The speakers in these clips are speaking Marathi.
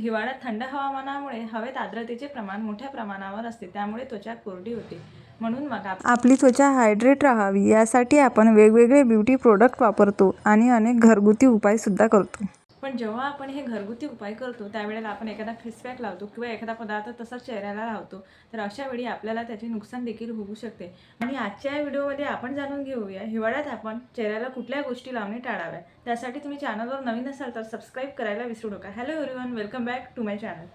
हिवाळ्यात थंड हवामानामुळे हवेत आर्द्रतेचे प्रमाण मोठ्या प्रमाणावर असते त्यामुळे त्वचा कोरडी होते. म्हणून मग आपली त्वचा हायड्रेट राहावी यासाठी आपण वेगवेगळे ब्युटी प्रोडक्ट वापरतो आणि अनेक घरगुती उपायसुद्धा करतो. पण जेव्हा आपण हे घरगुती उपाय करतो त्यावेळेला आपण एखादा फेसपॅक लावतो किंवा एखादा पदार्थ तसाच चेहऱ्याला लावतो तर अशा वेळी आपल्याला त्याचे नुकसान देखील होऊ शकते. आणि आजच्या या व्हिडिओमध्ये आपण जाणून घेऊया हिवाळ्यात आपण चेहऱ्याला कुठल्या गोष्टी लावणे टाळाव्या त्यासाठी तुम्ही चॅनलवर नवीन असाल तर सबस्क्राईब करायला विसरू नका. Hello everyone welcome back to my channel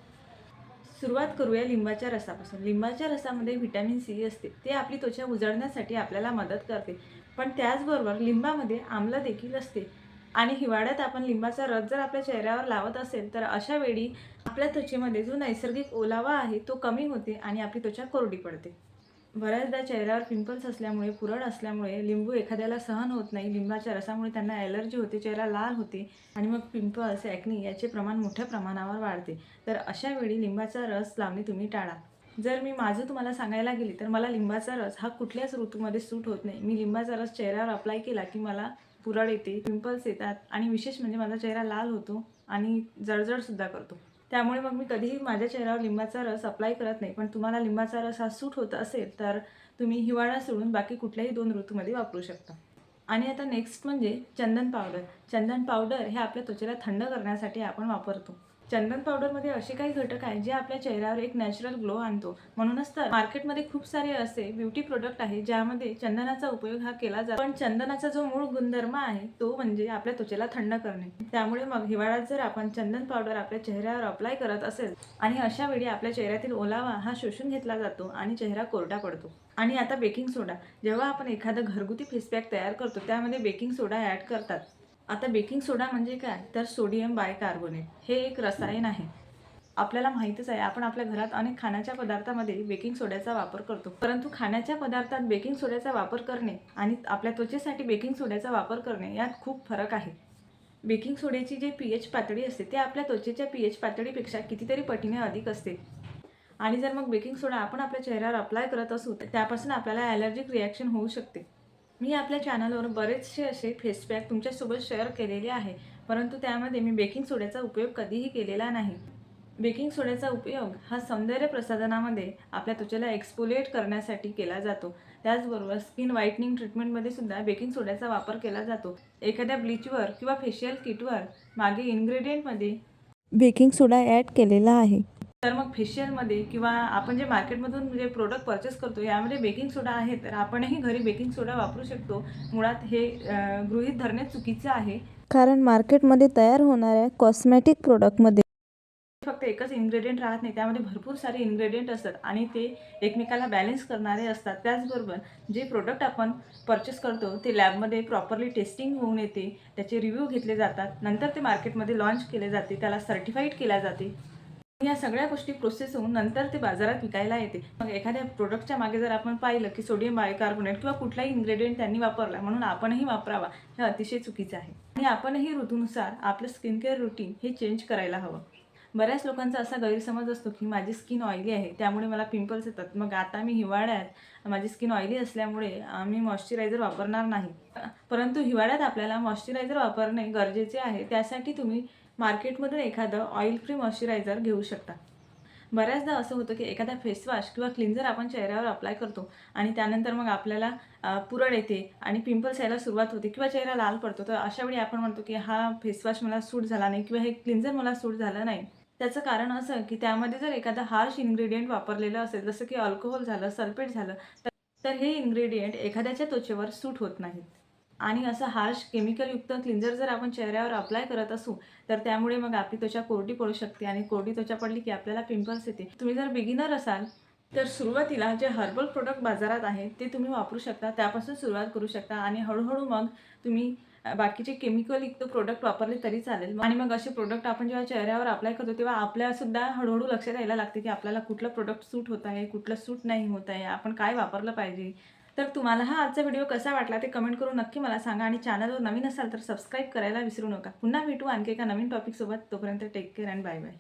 सुरुवात करूया लिंबाच्या रसापासून. लिंबाच्या रसामध्ये व्हिटॅमिन सी असते. ते आपली त्वचा उजळण्यासाठी आपल्याला मदत करते. पण त्याचबरोबर लिंबामध्ये आम्ल देखील असते. आणि हिवाळ्यात आपण लिंबाचा रस जर आपल्या चेहऱ्यावर लावत असेल तर अशा वेळी आपल्या त्वचेमध्ये जो नैसर्गिक ओलावा आहे तो कमी होते आणि आपली त्वचा कोरडी पडते. बऱ्याचदा चेहऱ्यावर पिंपल्स असल्यामुळे पुरळ असल्यामुळे लिंबू एखाद्याला सहन होत नाही लिंबाच्या रसामुळे त्यांना ॲलर्जी होते चेहरा लाल होते आणि मग पिंपल्स ॲक्नी याचे प्रमाण मोठ्या प्रमाणावर वाढते. तर अशा वेळी लिंबाचा रस लावणे तुम्ही टाळा. जर मी माझं तुम्हाला सांगायला गेली तर मला लिंबाचा रस हा कुठल्याच ऋतूमध्ये सूट होत नाही. मी लिंबाचा रस चेहऱ्यावर अप्लाय केला की मला पुरळ येते पिंपल्स येतात आणि विशेष म्हणजे माझा चेहरा लाल होतो आणि जळजळसुद्धा करतो. त्यामुळे मग मी कधीही माझ्या चेहऱ्यावर लिंबाचा रस अप्लाय करत नाही. पण तुम्हाला लिंबाचा रस हा सूट होत असेल तर तुम्ही हिवाळा सोडून बाकी कुठल्याही दोन ऋतूमध्ये वापरू शकता. आणि आता नेक्स्ट म्हणजे चंदन पावडर चंदन पावडर हे आपल्या त्वचेला थंड करण्यासाठी आपण वापरतो. चंदन पावडरमध्ये असे काही घटक आहेत जे आपल्या चेहऱ्यावर एक नॅचरल ग्लो आणतो. म्हणूनच तर मार्केटमध्ये खूप सारे असे ब्युटी प्रोडक्ट आहे ज्यामध्ये चंदनाचा उपयोग हा केला जातो. पण चंदनाचा जो मूळ गुणधर्म आहे तो म्हणजे आपल्या त्वचेला थंड करणे. त्यामुळे मग हिवाळ्यात जर आपण चंदन पावडर आपल्या चेहऱ्यावर अप्लाय करत असेल आणि अशा वेळी आपल्या चेहऱ्यातील ओलावा हा शोषून घेतला जातो आणि चेहरा कोरडा पडतो. आणि आता बेकिंग सोडा जेव्हा आपण एखादं घरगुती फेसपॅक तयार करतो त्यामध्ये बेकिंग सोडा ॲड करतात. आता बेकिंग सोडा म्हणजे काय? तर सोडियम बायकार्बोनेट. हे एक रसायन आहे. आपल्याला माहीतच आहे आपण आपल्या घरात अनेक खाण्याच्या पदार्थामध्ये बेकिंग सोड्याचा वापर करतो. परंतु खाण्याच्या पदार्थात बेकिंग सोड्याचा वापर करणे आणि आपल्या त्वचेसाठी बेकिंग सोड्याचा वापर करणे यात खूप फरक आहे. बेकिंग सोड्याची जी पी एच पातळी असते ते आपल्या त्वचेच्या पी एच पातळीपेक्षा कितीतरी पटीने अधिक असते. आणि जर मग बेकिंग सोडा आपण आपल्या चेहऱ्यावर अप्लाय करत असू तर त्यापासून आपल्याला ॲलर्जिक रिॲक्शन होऊ शकते. मी आपल्या चॅनलवर बरेचसे असे फेसपॅक तुमच्यासोबत शेअर केलेले आहे परंतु त्यामध्ये मी बेकिंग सोड्याचा उपयोग कधीही केलेला नाही. बेकिंग सोड्याचा उपयोग हा सौंदर्य प्रसाधनामध्ये आपल्या त्वचेला एक्सपोलिएट करण्यासाठी केला जातो. त्याचबरोबर स्किन व्हाईटनिंग ट्रीटमेंटमध्ये सुद्धा बेकिंग सोड्याचा वापर केला जातो. एखाद्या ब्लीचवर किंवा फेशियल किटवर मागे इन्ग्रेडियंटमध्ये बेकिंग सोडा ॲड केलेला आहे. तर मग फेशियलमध्ये किंवा आपण जे मार्केटमधून जे प्रोडक्ट परचेस करतो यामध्ये बेकिंग सोडा आहे तर आपणही घरी बेकिंग सोडा वापरू शकतो. मुळात हे गृहीत धरणे चुकीचं आहे. कारण मार्केटमध्ये तयार होणाऱ्या कॉस्मॅटिक प्रोडक्टमध्ये फक्त एकच इन्ग्रेडियंट राहत नाही त्यामध्ये भरपूर सारे इन्ग्रेडियंट असतात आणि ते एकमेकाला बॅलेन्स करणारे असतात. त्याचबरोबर जे प्रोडक्ट आपण परचेस करतो ते लॅबमध्ये प्रॉपरली टेस्टिंग होऊन येते त्याचे रिव्ह्यू घेतले जातात. नंतर ते मार्केटमध्ये लॉन्च केले जाते त्याला सर्टिफाईड केल्या जाते. या सगळ्या गोष्टी प्रोसेस होऊन नंतर ते बाजारात विकायला येते. मग एखाद्या प्रोडक्टच्या मागे जर आपण पाहिलं की सोडियम बायकार्बोनेट किंवा कुठलाही इन्ग्रेडियंट त्यांनी वापरला म्हणून आपणही वापरावा हे अतिशय चुकीचं आहे. आणि आपणही ऋतूनुसार आपलं स्किन केअर रुटीन हे चेंज करायला हवं. बऱ्याच लोकांचा असा गैरसमज असतो की माझी स्किन ऑइली आहे त्यामुळे मला पिंपल्स येतात. मग आता मी हिवाळ्यात माझी स्किन ऑइली असल्यामुळे आम्ही मी मॉइश्चरायझर वापरणार नाही. परंतु हिवाळ्यात आपल्याला मॉइश्चरायझर वापरणे गरजेचे आहे. त्यासाठी तुम्ही मार्केटमधून एखादं ऑइल फ्री मॉइश्चरायझर घेऊ शकता. बऱ्याचदा असं होतं की एखादा फेसवॉश किंवा क्लिन्झर आपण चेहऱ्यावर अप्लाय करतो आणि त्यानंतर मग आपल्याला पुरळ येते आणि पिंपल्स यायला सुरुवात होते किंवा चेहरा लाल पडतो. तर अशा वेळी आपण म्हणतो की हा फेसवॉश मला सूट झाला नाही किंवा हे क्लिन्झर मला सूट झालं नाही. त्याचं कारण असं की त्यामध्ये जर एखादा हार्श इन्ग्रेडियंट वापरलेलं असेल जसं की अल्कोहोल झालं सल्फेट झालं तर तर हे इन्ग्रेडियंट एखाद्याच्या त्वचेवर सूट होत नाहीत. आणि असं हार्श केमिकलयुक्त क्लिन्झर जर आपण चेहऱ्यावर अप्लाय करत असू तर त्यामुळे मग आपली त्वचा कोरडी पडू शकते आणि कोरडी त्वचा पडली की आपल्याला पिंपल्स येते. तुम्ही जर बिगिनर असाल तर सुरुवातीला जे हर्बल प्रोडक्ट बाजारात आहे ते तुम्ही वापरू शकता. त्यापासून सुरुवात करू शकता आणि हळूहळू मग तुम्ही बाकीचे केमिकलयुक्त प्रोडक्ट वापरले तरी चालेल. आणि मग असे प्रोडक्ट आपण जेव्हा चेहऱ्यावर अप्लाय करतो तेव्हा आपल्यासुद्धा हळूहळू लक्षात यायला लागते की आपल्याला कुठलं प्रोडक्ट सूट होत आहे कुठलं सूट नाही होत आहे आपण काय वापरलं पाहिजे तर तुम्हाला हा आजचा व्हिडिओ कसा वाटला ते कमेंट करून नक्की मला सांगा आणि चॅनलवर नवीन असाल तर सबस्क्राईब करायला विसरू नका. पुन्हा भेटू आणखी एका नवीन टॉपिकसोबत तोपर्यंत take care and bye bye